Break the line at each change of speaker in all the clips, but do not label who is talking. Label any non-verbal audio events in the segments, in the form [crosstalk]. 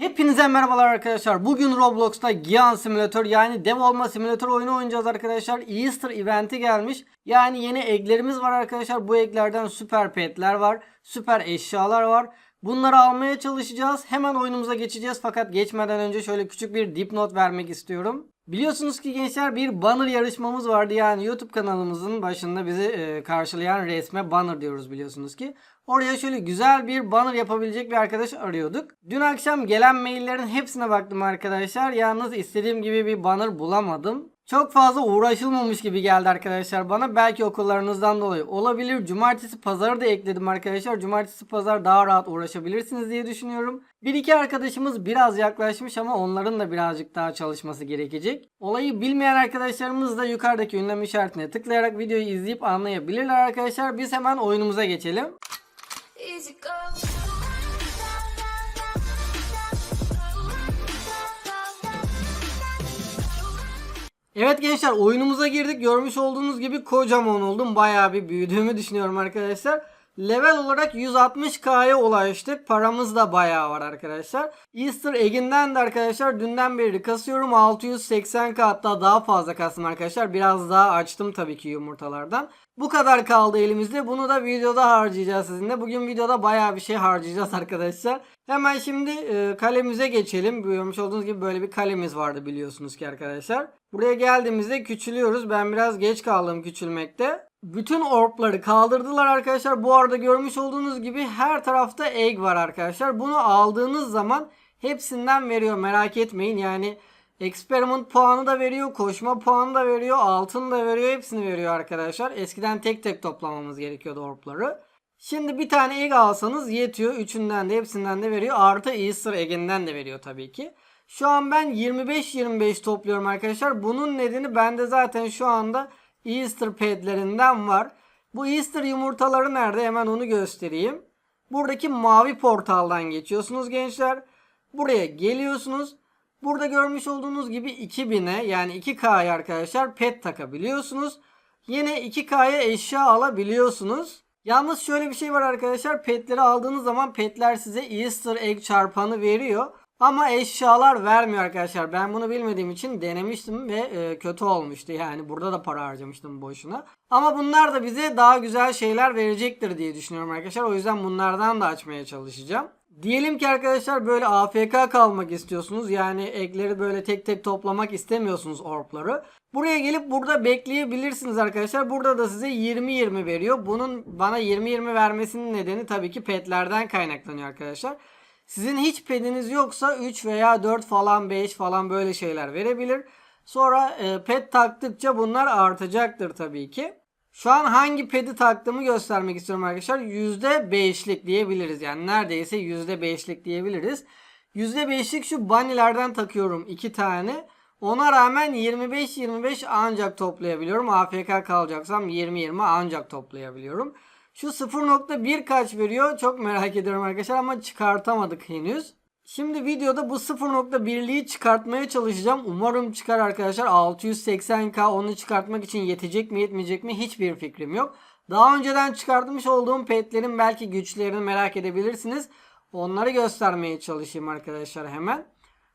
Hepinize merhabalar arkadaşlar. Bugün Roblox'ta Gian Simulator yani dev olma simülatör oyunu oynayacağız arkadaşlar. Easter eventi gelmiş. Yani yeni egglerimiz var arkadaşlar. Bu egglerden süper petler var. Süper eşyalar var. Bunları almaya çalışacağız. Hemen oyunumuza geçeceğiz. Fakat geçmeden önce şöyle küçük bir dipnot vermek istiyorum. Biliyorsunuz ki gençler bir banner yarışmamız vardı. Yani YouTube kanalımızın başında bizi e, karşılayan resme banner diyoruz biliyorsunuz ki. Oraya şöyle güzel bir banner yapabilecek bir arkadaş arıyorduk. Dün akşam gelen maillerin hepsine baktım arkadaşlar. Yalnız istediğim gibi bir banner bulamadım. Çok fazla uğraşılmamış gibi geldi arkadaşlar bana. Belki okullarınızdan dolayı olabilir. Cumartesi pazarı da ekledim arkadaşlar. Cumartesi pazar daha rahat uğraşabilirsiniz diye düşünüyorum. Bir iki arkadaşımız biraz yaklaşmış ama onların da birazcık daha çalışması gerekecek. Olayı bilmeyen arkadaşlarımız da yukarıdaki ünlem işaretine tıklayarak videoyu izleyip anlayabilirler arkadaşlar. Biz hemen oyunumuza geçelim. Evet gençler oyunumuza girdik. Görmüş olduğunuz gibi kocaman oldum. Bayağı bir büyüdüğümü düşünüyorum arkadaşlar. Level olarak 160k'ya ulaştık. Paramız da bayağı var arkadaşlar. Easter Egg'inden de arkadaşlar dünden beri kasıyorum. 680k hatta daha fazla kastım arkadaşlar. Biraz daha açtım tabii ki yumurtalardan. Bu kadar kaldı elimizde. Bunu da videoda harcayacağız sizinle. Bugün videoda bayağı bir şey harcayacağız arkadaşlar. Hemen şimdi e, kalemize geçelim. Görmüş olduğunuz gibi böyle bir kalemiz vardı biliyorsunuz ki arkadaşlar. Buraya geldiğimizde küçülüyoruz. Ben biraz geç kaldım küçülmekte. Bütün orbları kaldırdılar arkadaşlar. Bu arada görmüş olduğunuz gibi her tarafta egg var arkadaşlar. Bunu aldığınız zaman hepsinden veriyor merak etmeyin. Yani experiment puanı da veriyor, koşma puanı da veriyor, altın da veriyor, hepsini veriyor arkadaşlar. Eskiden tek tek toplamamız gerekiyordu orbları. Şimdi bir tane egg alsanız yetiyor. Üçünden de hepsinden de veriyor. Artı Easter egg'inden de veriyor tabii ki. Şu an ben 25-25 topluyorum arkadaşlar. Bunun nedeni bende zaten şu anda Easter pedlerinden var. Bu Easter yumurtaları nerede? Hemen onu göstereyim. Buradaki mavi portaldan geçiyorsunuz gençler. Buraya geliyorsunuz. Burada görmüş olduğunuz gibi 2000'e yani 2K'ya arkadaşlar pet takabiliyorsunuz. Yine 2K'ya eşya alabiliyorsunuz. Yalnız şöyle bir şey var arkadaşlar. Petleri aldığınız zaman petler size Easter egg çarpanı veriyor. Ama eşyalar vermiyor arkadaşlar. Ben bunu bilmediğim için denemiştim ve e, kötü olmuştu. Yani burada da para harcamıştım boşuna. Ama bunlar da bize daha güzel şeyler verecektir diye düşünüyorum arkadaşlar. O yüzden bunlardan da açmaya çalışacağım. Diyelim ki arkadaşlar böyle AFK kalmak istiyorsunuz. Yani ekleri böyle tek tek toplamak istemiyorsunuz orbları. Buraya gelip burada bekleyebilirsiniz arkadaşlar. Burada da size 20-20 veriyor. Bunun bana 20-20 vermesinin nedeni tabii ki petlerden kaynaklanıyor arkadaşlar. Sizin hiç pediniz yoksa 3 veya 4 falan 5 falan böyle şeyler verebilir. Sonra e, pet taktıkça bunlar artacaktır tabii ki. Şu an hangi pedi taktığımı göstermek istiyorum arkadaşlar. %5'lik diyebiliriz. Yani neredeyse %5'lik diyebiliriz. %5'lik şu bunny'lerden takıyorum 2 tane. Ona rağmen 25-25 ancak toplayabiliyorum. AFK kalacaksam 20-20 ancak toplayabiliyorum. Şu 0.1 kaç veriyor? Çok merak ediyorum arkadaşlar ama çıkartamadık henüz. Şimdi videoda bu 0.1'liği çıkartmaya çalışacağım. Umarım çıkar arkadaşlar. 680k onu çıkartmak için yetecek mi yetmeyecek mi hiçbir fikrim yok. Daha önceden çıkartmış olduğum petlerin belki güçlerini merak edebilirsiniz. Onları göstermeye çalışayım arkadaşlar hemen.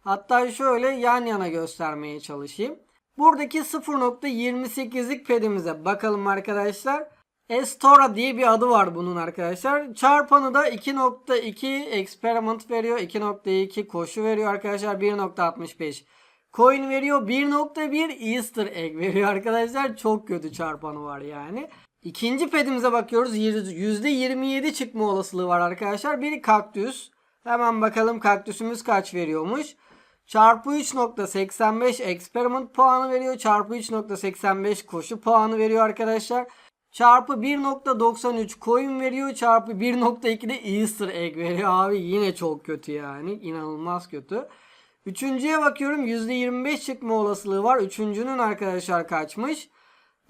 Hatta şöyle yan yana göstermeye çalışayım. Buradaki 0.28'lik pedimize bakalım arkadaşlar. Estora diye bir adı var bunun arkadaşlar. Çarpanı da 2.2 experiment veriyor. 2.2 koşu veriyor arkadaşlar. 1.65 coin veriyor. 1.1 easter egg veriyor arkadaşlar. Çok kötü çarpanı var yani. İkinci pedimize bakıyoruz. %27 çıkma olasılığı var arkadaşlar. Biri kaktüs. Hemen bakalım kaktüsümüz kaç veriyormuş. Çarpı 3.85 experiment puanı veriyor. Çarpı 3.85 koşu puanı veriyor arkadaşlar. Çarpı 1.93 coin veriyor. Çarpı 1.2 de easter egg veriyor. Abi yine çok kötü yani. İnanılmaz kötü. Üçüncüye bakıyorum. %25 çıkma olasılığı var. Üçüncünün arkadaşlar kaçmış?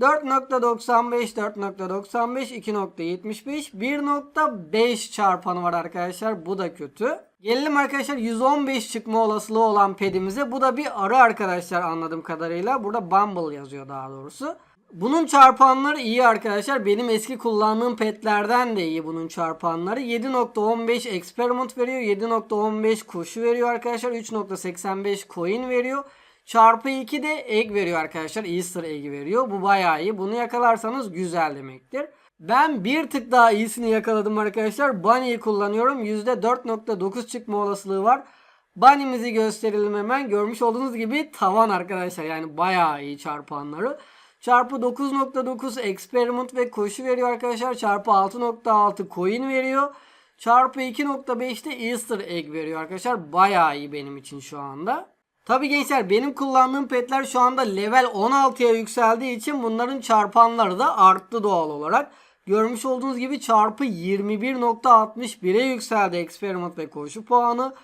4.95 4.95 2.75 1.5 çarpanı var arkadaşlar. Bu da kötü. Gelelim arkadaşlar 115 çıkma olasılığı olan pedimize. Bu da bir arı arkadaşlar anladığım kadarıyla. Burada Bumble yazıyor daha doğrusu. Bunun çarpanları iyi arkadaşlar. Benim eski kullandığım petlerden de iyi bunun çarpanları. 7.15 experiment veriyor. 7.15 koşu veriyor arkadaşlar. 3.85 coin veriyor. Çarpı 2 de egg veriyor arkadaşlar. Easter egg'i veriyor. Bu bayağı iyi. Bunu yakalarsanız güzel demektir. Ben bir tık daha iyisini yakaladım arkadaşlar. Bunny'yi kullanıyorum. %4.9 çıkma olasılığı var. Bunny'mizi gösterelim hemen. Görmüş olduğunuz gibi tavan arkadaşlar. Yani bayağı iyi çarpanları. Çarpı 9.9 experiment ve koşu veriyor arkadaşlar. Çarpı 6.6 coin veriyor. Çarpı 2.5 de Easter egg veriyor arkadaşlar. Bayağı iyi benim için şu anda. Tabi gençler benim kullandığım petler şu anda level 16'ya yükseldiği için bunların çarpanları da arttı doğal olarak. Görmüş olduğunuz gibi çarpı 21.61'e yükseldi experiment ve koşu puanı.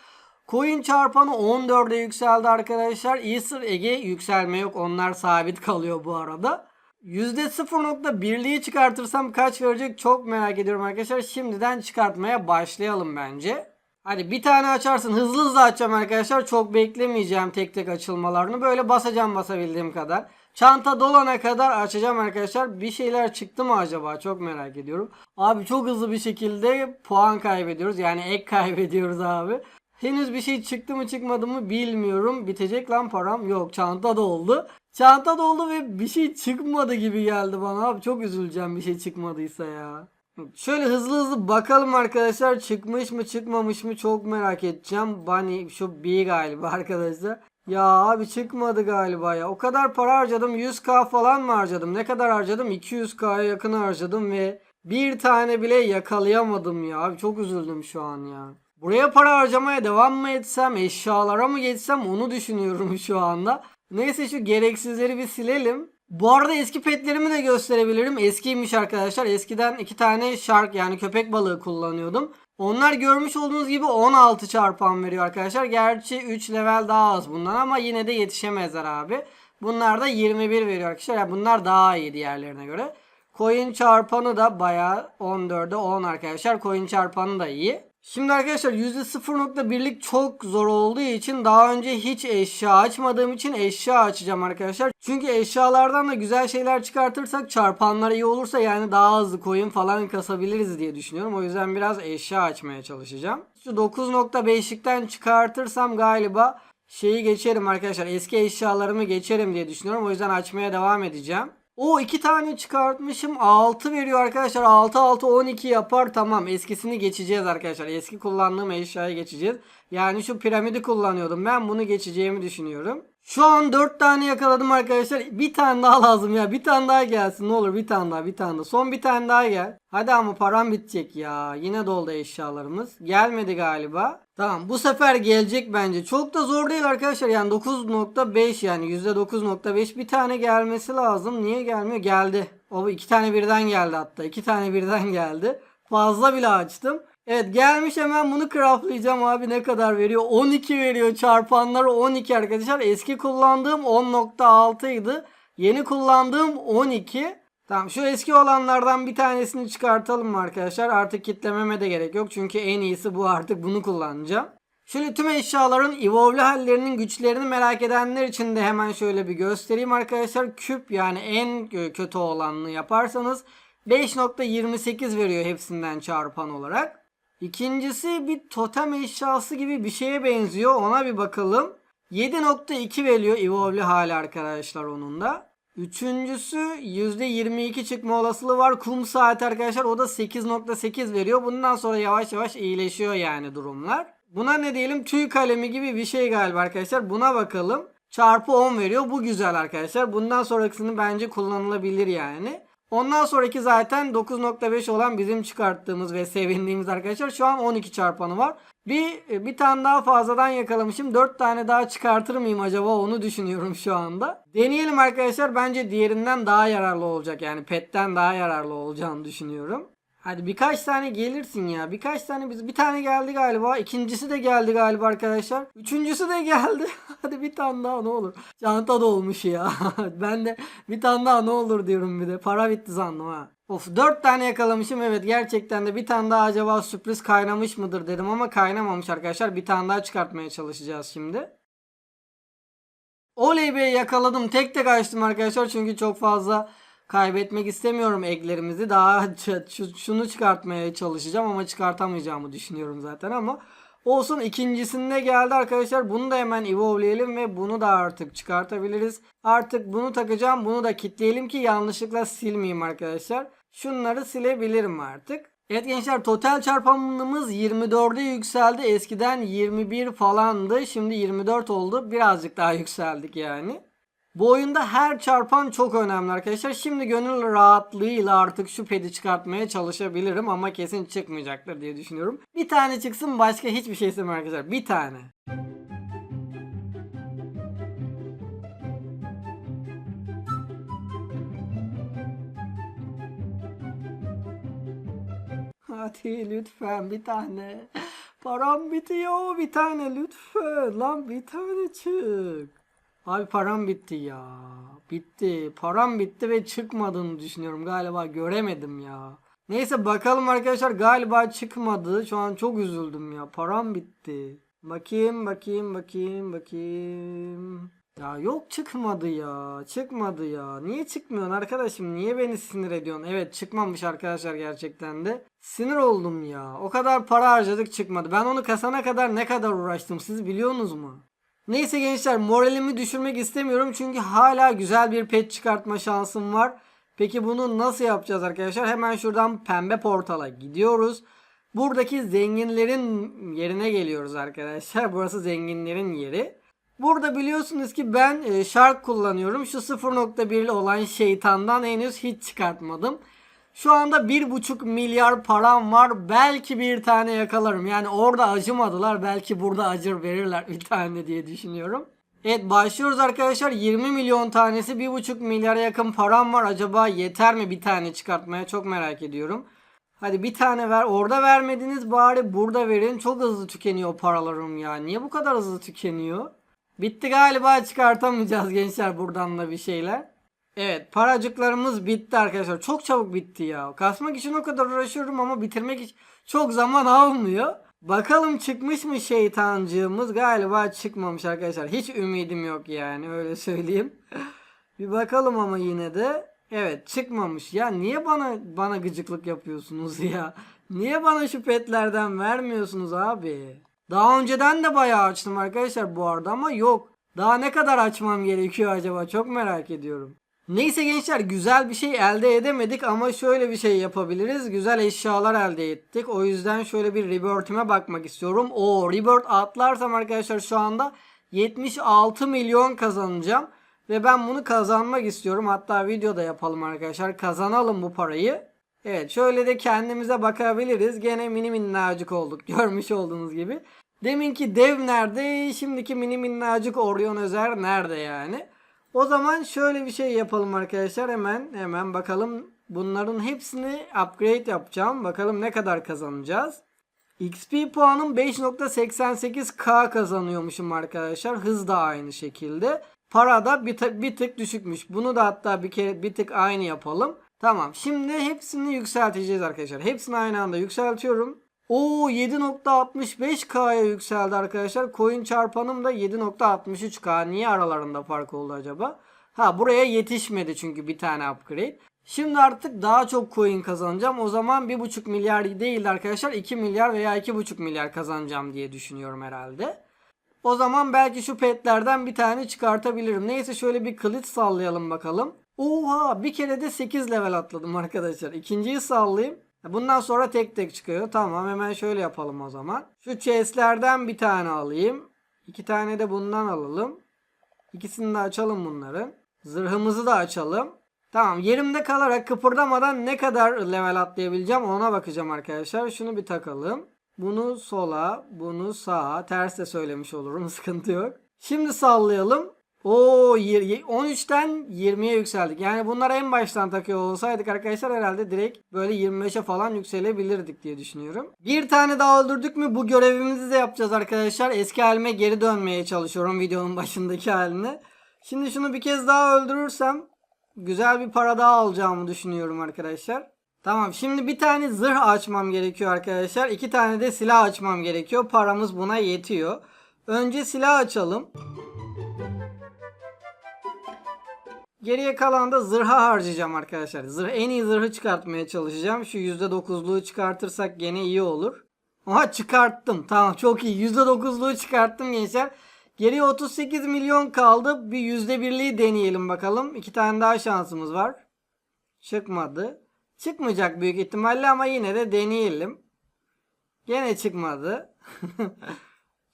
Coin çarpanı 14'e yükseldi arkadaşlar. Easter Egg'e yükselme yok. Onlar sabit kalıyor bu arada. %0.1'liği çıkartırsam kaç verecek çok merak ediyorum arkadaşlar. Şimdiden çıkartmaya başlayalım bence. Hadi bir tane açarsın. Hızlı hızlı açacağım arkadaşlar. Çok beklemeyeceğim tek tek açılmalarını. Böyle basacağım basabildiğim kadar. Çanta dolana kadar açacağım arkadaşlar. Bir şeyler çıktı mı acaba? Çok merak ediyorum. Abi çok hızlı bir şekilde puan kaybediyoruz. Yani ek [laughs] kaybediyoruz abi. Henüz bir şey çıktı mı çıkmadı mı bilmiyorum. Bitecek lan param. Yok çanta doldu. Çanta doldu ve bir şey çıkmadı gibi geldi bana abi. Çok üzüleceğim bir şey çıkmadıysa ya. Şöyle hızlı hızlı bakalım arkadaşlar. Çıkmış mı çıkmamış mı çok merak edeceğim. Bunny şu B galiba arkadaşlar. Ya abi çıkmadı galiba ya. O kadar para harcadım. 100k falan mı harcadım? Ne kadar harcadım? 200k'ya yakın harcadım ve bir tane bile yakalayamadım ya. Abi çok üzüldüm şu an ya. Buraya para harcamaya devam mı etsem, eşyalara mı geçsem onu düşünüyorum şu anda. Neyse şu gereksizleri bir silelim. Bu arada eski petlerimi de gösterebilirim. Eskiymiş arkadaşlar. Eskiden iki tane shark yani köpek balığı kullanıyordum. Onlar görmüş olduğunuz gibi 16 çarpan veriyor arkadaşlar. Gerçi 3 level daha az bundan ama yine de yetişemezler abi. Bunlar da 21 veriyor arkadaşlar. Yani bunlar daha iyi diğerlerine göre. Coin çarpanı da bayağı 14'e 10 arkadaşlar. Coin çarpanı da iyi. Şimdi arkadaşlar %0.1'lik çok zor olduğu için daha önce hiç eşya açmadığım için eşya açacağım arkadaşlar. Çünkü eşyalardan da güzel şeyler çıkartırsak çarpanlar iyi olursa yani daha hızlı coin falan kasabiliriz diye düşünüyorum. O yüzden biraz eşya açmaya çalışacağım. Şu 9.5'likten çıkartırsam galiba şeyi geçerim arkadaşlar. Eski eşyalarımı geçerim diye düşünüyorum. O yüzden açmaya devam edeceğim. O iki tane çıkartmışım. 6 veriyor arkadaşlar. 6 6 12 yapar. Tamam eskisini geçeceğiz arkadaşlar. Eski kullandığım eşyayı geçeceğiz. Yani şu piramidi kullanıyordum ben. Bunu geçeceğimi düşünüyorum. Şu an 4 tane yakaladım arkadaşlar. Bir tane daha lazım ya. Bir tane daha gelsin. Ne olur bir tane daha bir tane daha. Son bir tane daha gel. Hadi ama param bitecek ya. Yine doldu eşyalarımız. Gelmedi galiba Tamam bu sefer gelecek bence. Çok da zor değil arkadaşlar. Yani 9.5 yani %9.5 bir tane gelmesi lazım. Niye gelmiyor? Geldi. O iki tane birden geldi hatta. iki tane birden [laughs] geldi. Fazla bile açtım. Evet gelmiş hemen bunu craftlayacağım abi ne kadar veriyor? 12 veriyor çarpanları 12 arkadaşlar. Eski kullandığım 10.6 idi. Yeni kullandığım 12. Tamam şu eski olanlardan bir tanesini çıkartalım arkadaşlar? Artık kitlememe de gerek yok. Çünkü en iyisi bu artık bunu kullanacağım. Şöyle tüm eşyaların evolve hallerinin güçlerini merak edenler için de hemen şöyle bir göstereyim arkadaşlar. Küp yani en kötü olanını yaparsanız 5.28 veriyor hepsinden çarpan olarak. İkincisi bir totem eşyası gibi bir şeye benziyor. Ona bir bakalım. 7.2 veriyor evolve hali arkadaşlar onun da. Üçüncüsü %22 çıkma olasılığı var. Kum saati arkadaşlar o da 8.8 veriyor. Bundan sonra yavaş yavaş iyileşiyor yani durumlar. Buna ne diyelim tüy kalemi gibi bir şey galiba arkadaşlar. Buna bakalım. Çarpı 10 veriyor. Bu güzel arkadaşlar. Bundan sonrakisini bence kullanılabilir yani. Ondan sonraki zaten 9.5 olan bizim çıkarttığımız ve sevindiğimiz arkadaşlar. Şu an 12 çarpanı var. Bir bir tane daha fazladan yakalamışım. 4 tane daha çıkartır mıyım acaba onu düşünüyorum şu anda. Deneyelim arkadaşlar. Bence diğerinden daha yararlı olacak. Yani petten daha yararlı olacağını düşünüyorum. Hadi birkaç tane gelirsin ya. Birkaç tane biz bir tane geldi galiba. İkincisi de geldi galiba arkadaşlar. Üçüncüsü de geldi. [laughs] Hadi bir tane daha ne olur. Çanta dolmuş ya. [laughs] ben de bir tane daha ne olur diyorum bir de. Para bitti sandım ha. Of 4 tane yakalamışım evet gerçekten de bir tane daha acaba sürpriz kaynamış mıdır dedim ama kaynamamış arkadaşlar. Bir tane daha çıkartmaya çalışacağız şimdi. Oley be yakaladım. Tek tek açtım arkadaşlar çünkü çok fazla Kaybetmek istemiyorum eglerimizi. Daha şunu çıkartmaya çalışacağım ama çıkartamayacağımı düşünüyorum zaten ama olsun ikincisinde geldi arkadaşlar. Bunu da hemen evolve'leyelim ve bunu da artık çıkartabiliriz. Artık bunu takacağım. Bunu da kitleyelim ki yanlışlıkla silmeyeyim arkadaşlar. Şunları silebilirim artık. Evet gençler total çarpanımız 24'e yükseldi. Eskiden 21 falandı. Şimdi 24 oldu. Birazcık daha yükseldik yani. Bu oyunda her çarpan çok önemli arkadaşlar. Şimdi gönül rahatlığıyla artık şu pedi çıkartmaya çalışabilirim ama kesin çıkmayacaktır diye düşünüyorum. Bir tane çıksın başka hiçbir şey istemiyorum arkadaşlar. Bir tane. Hadi lütfen bir tane. Param bitiyor bir tane lütfen. Lan bir tane çık. Abi param bitti ya. Bitti. Param bitti ve çıkmadığını düşünüyorum. Galiba göremedim ya. Neyse bakalım arkadaşlar galiba çıkmadı. Şu an çok üzüldüm ya. Param bitti. Bakayım bakayım bakayım bakayım. Ya yok çıkmadı ya. Çıkmadı ya. Niye çıkmıyorsun arkadaşım? Niye beni sinir ediyorsun? Evet çıkmamış arkadaşlar gerçekten de. Sinir oldum ya. O kadar para harcadık çıkmadı. Ben onu kasana kadar ne kadar uğraştım siz biliyorsunuz mu? Neyse gençler moralimi düşürmek istemiyorum çünkü hala güzel bir pet çıkartma şansım var. Peki bunu nasıl yapacağız arkadaşlar? Hemen şuradan pembe portala gidiyoruz. Buradaki zenginlerin yerine geliyoruz arkadaşlar. [laughs] Burası zenginlerin yeri. Burada biliyorsunuz ki ben e, Shark kullanıyorum. Şu 0.1 olan şeytandan henüz hiç çıkartmadım. Şu anda 1.5 milyar param var. Belki bir tane yakalarım. Yani orada acımadılar. Belki burada acır verirler bir tane diye düşünüyorum. Evet başlıyoruz arkadaşlar. 20 milyon tanesi 1.5 milyara yakın param var. Acaba yeter mi bir tane çıkartmaya? Çok merak ediyorum. Hadi bir tane ver. Orada vermediniz bari burada verin. Çok hızlı tükeniyor paralarım ya. Niye bu kadar hızlı tükeniyor? Bitti galiba çıkartamayacağız gençler buradan da bir şeyler. Evet paracıklarımız bitti arkadaşlar. Çok çabuk bitti ya. Kasmak için o kadar uğraşıyorum ama bitirmek için çok zaman almıyor. Bakalım çıkmış mı şeytancığımız? Galiba çıkmamış arkadaşlar. Hiç ümidim yok yani öyle söyleyeyim. [laughs] bir bakalım ama yine de. Evet çıkmamış. Ya niye bana bana gıcıklık yapıyorsunuz ya? [laughs] Niye bana şu petlerden vermiyorsunuz abi? Daha önceden de bayağı açtım arkadaşlar bu arada ama yok. Daha ne kadar açmam gerekiyor acaba? Çok merak ediyorum. Neyse gençler güzel bir şey elde edemedik ama şöyle bir şey yapabiliriz. Güzel eşyalar elde ettik. O yüzden şöyle bir rebirth'ime bakmak istiyorum. O rebirth atlarsam arkadaşlar şu anda 76 milyon kazanacağım. Ve ben bunu kazanmak istiyorum. Hatta videoda yapalım arkadaşlar. Kazanalım bu parayı. Evet şöyle de kendimize bakabiliriz. Gene mini minnacık olduk. [laughs] Görmüş olduğunuz gibi. Deminki dev nerede? Şimdiki mini minnacık Orion Özer nerede yani? O zaman şöyle bir şey yapalım arkadaşlar. Hemen hemen bakalım. Bunların hepsini upgrade yapacağım. Bakalım ne kadar kazanacağız. XP puanım 5.88k kazanıyormuşum arkadaşlar. Hız da aynı şekilde. Para da bir, bir tık düşükmüş. Bunu da hatta bir kere bir tık aynı yapalım. Tamam. Şimdi hepsini yükselteceğiz arkadaşlar. Hepsini aynı anda yükseltiyorum. O 7.65K'ya yükseldi arkadaşlar. Coin çarpanım da 7.63K. Niye aralarında fark oldu acaba? Ha buraya yetişmedi çünkü bir tane upgrade. Şimdi artık daha çok coin kazanacağım. O zaman 1.5 milyar değil arkadaşlar 2 milyar veya 2.5 milyar kazanacağım diye düşünüyorum herhalde. O zaman belki şu petlerden bir tane çıkartabilirim. Neyse şöyle bir kılıç sallayalım bakalım. Oha bir kere de 8 level atladım arkadaşlar. İkinciyi sallayayım. Bundan sonra tek tek çıkıyor. Tamam hemen şöyle yapalım o zaman. Şu chestlerden bir tane alayım. İki tane de bundan alalım. İkisini de açalım bunların. Zırhımızı da açalım. Tamam yerimde kalarak kıpırdamadan ne kadar level atlayabileceğim ona bakacağım arkadaşlar. Şunu bir takalım. Bunu sola, bunu sağa. Ters de söylemiş olurum [laughs] sıkıntı yok. Şimdi sallayalım. Y- 13'ten 20'ye yükseldik. Yani bunları en baştan takıyor olsaydık arkadaşlar herhalde direkt böyle 25'e falan yükselebilirdik diye düşünüyorum. Bir tane daha öldürdük mü bu görevimizi de yapacağız arkadaşlar. Eski halime geri dönmeye çalışıyorum videonun başındaki haline. Şimdi şunu bir kez daha öldürürsem güzel bir para daha alacağımı düşünüyorum arkadaşlar. Tamam şimdi bir tane zırh açmam gerekiyor arkadaşlar. İki tane de silah açmam gerekiyor. Paramız buna yetiyor. Önce silah açalım. Geriye kalan da zırha harcayacağım arkadaşlar. Zırh, en iyi zırhı çıkartmaya çalışacağım. Şu %9'luğu çıkartırsak gene iyi olur. Aha çıkarttım. Tamam çok iyi. %9'luğu çıkarttım gençler. Geriye 38 milyon kaldı. Bir %1'liği deneyelim bakalım. İki tane daha şansımız var. Çıkmadı. Çıkmayacak büyük ihtimalle ama yine de deneyelim. Gene çıkmadı. [laughs]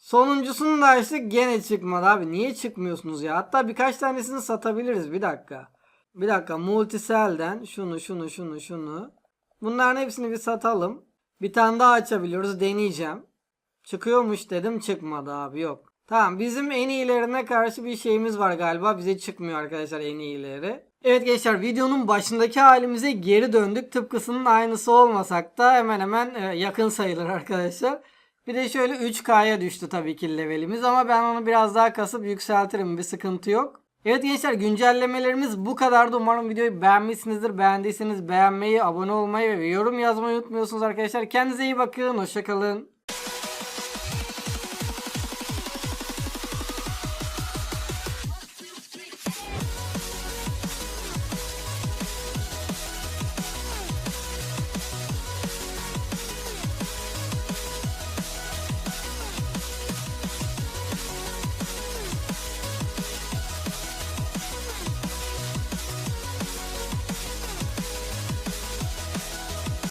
Sonuncusunu da açtık gene çıkmadı abi. Niye çıkmıyorsunuz ya? Hatta birkaç tanesini satabiliriz. Bir dakika. Bir dakika. Multisel'den şunu şunu şunu şunu. Bunların hepsini bir satalım. Bir tane daha açabiliyoruz. Deneyeceğim. Çıkıyormuş dedim çıkmadı abi yok. Tamam bizim en iyilerine karşı bir şeyimiz var galiba. Bize çıkmıyor arkadaşlar en iyileri. Evet gençler videonun başındaki halimize geri döndük. Tıpkısının aynısı olmasak da hemen hemen e, yakın sayılır arkadaşlar. Bir de şöyle 3K'ya düştü tabii ki levelimiz ama ben onu biraz daha kasıp yükseltirim bir sıkıntı yok. Evet gençler güncellemelerimiz bu kadardı. Umarım videoyu beğenmişsinizdir. Beğendiyseniz beğenmeyi, abone olmayı ve yorum yazmayı unutmuyorsunuz arkadaşlar. Kendinize iyi bakın. Hoşçakalın.